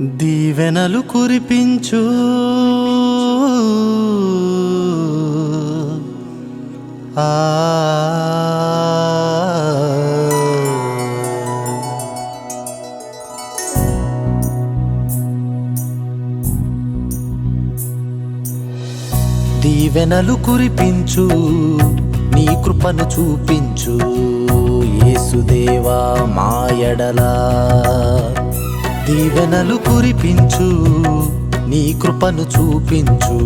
దీవెనలు కురిపించు. ఆ. దీవెనలు కురిపించు నీ కృపను చూపించు. యేసుదేవా మాయడలా దీవెనలు కురిపించు నీ కృపను చూపించు.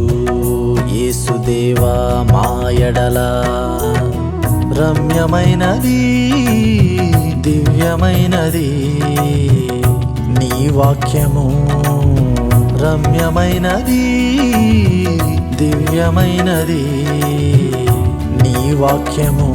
యేసుదేవా మాయడలా రమ్యమైనది దివ్యమైనది నీ వాక్యము రమ్యమైనది దివ్యమైనది నీ వాక్యము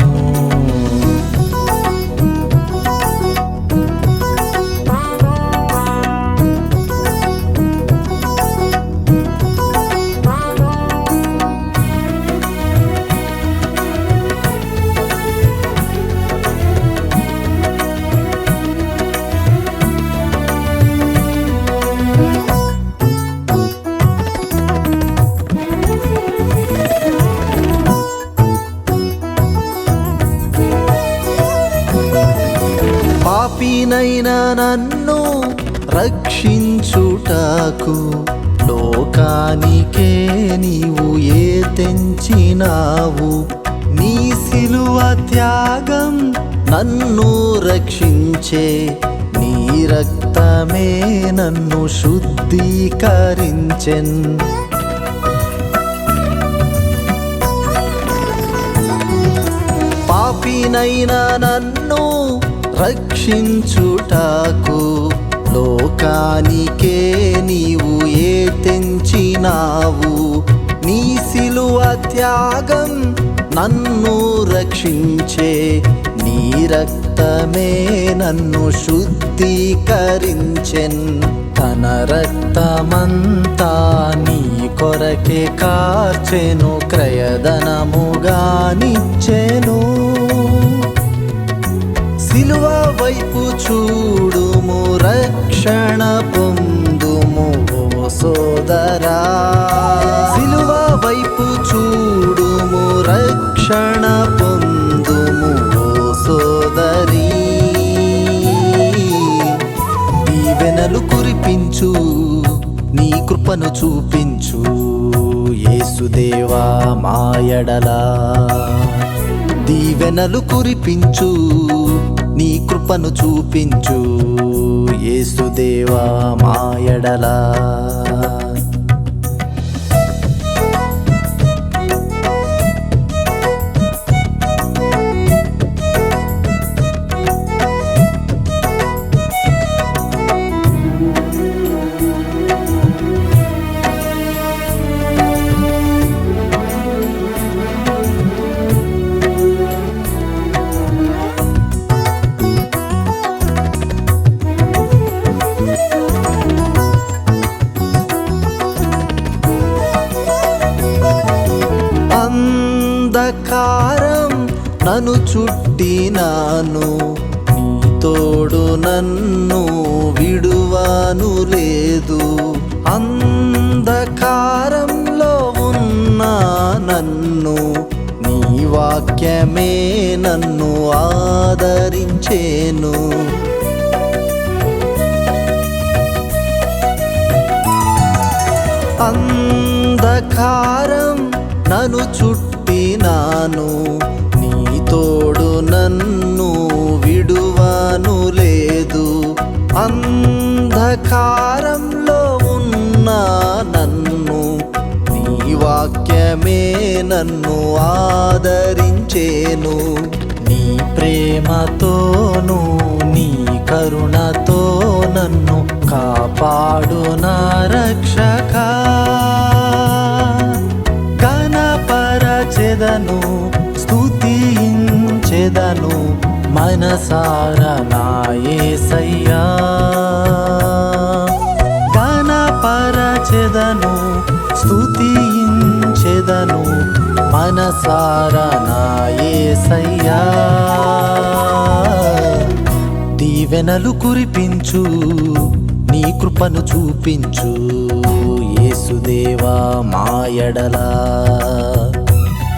పాపినైన నన్ను రక్షించుటకు లోకానికే నీవు ఏ తెంచినావు? నీ సిలువ త్యాగం నన్ను రక్షించే నీ రక్తమే నన్ను శుద్ధీకరించెన్. పాపినైన నన్ను రక్షించుటకు లోకానికే నీవు ఏ తెంచినావు? నీ సిలువ త్యాగం నన్ను రక్షించే నీ రక్తమే నన్ను శుద్ధీకరించెన్. తన రక్తమంతా నీ కొరకే కార్చెను క్రయదనముగా నిచ్చెను చూడుము రక్షణ పొందుము ఓ సోదరా. సిలువ వైపు చూడుము రక్షణ పొందుము ఓ సోదరీ. దీవెనలు కురిపించు నీ కృపను చూపించు యేసుదేవా మాయడలా దీవెనలు కురిపించు నీ కృపను చూపించు. ఏసుదేవా మాయడలా అంధకారం నన్ను చుట్టినాను. నీ తోడు నన్ను విడువాను లేదు. అంధకారంలో ఉన్నా నన్ను నీ వాక్యమే నన్ను ఆదరించేను. అంధకారం నన్ను చుట్టినాను నీ తోడు నన్ను విడువాను లేదు. అంధకారంలో ఉన్నా నన్ను నీ వాక్యమే నన్ను ఆదరించేను. నీ ప్రేమతోను నీ కరుణ స్తుతించెదను మనసార నాయసయ్యా గణపరచెదను స్తుతించెదను మనసార నాయసయ్యా దీవెనలు కురిపించు నీ కృపను చూపించు యేసుదేవా మాయడలా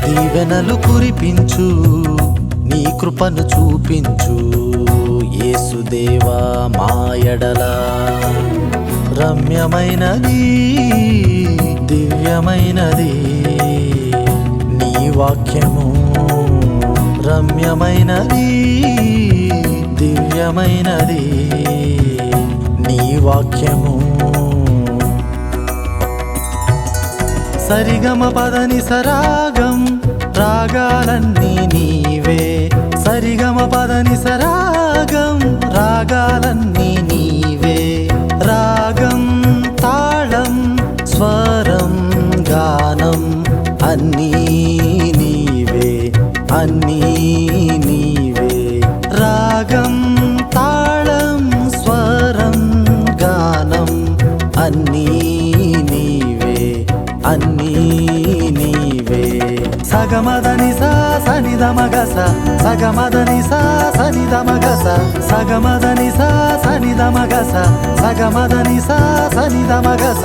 దీవెనలు కురిపించు నీ కృపను చూపించు. యేసుదేవా మాయడలా రమ్యమైనది దివ్యమైనది. నీ వాక్యము రమ్యమైనది దివ్యమైనది. నీ వాక్యము సరిగమ పదని సరాగం రాగాలన్నీ నీవే. సరిగమ పదని సరాగం రాగాలన్నీ నీవే. రాగం తాళం స్వరం గానం అన్నీ నీవే అన్నీ నీవే. రాగం తాళం స్వరం గానం అన్నీ నీవే అన్నీ నీవే. సగమదని సా సనిదమగస సగమదని సా సనిదమగస సగమదని సా సనిదమగస సగమదని సా సనిదమగస.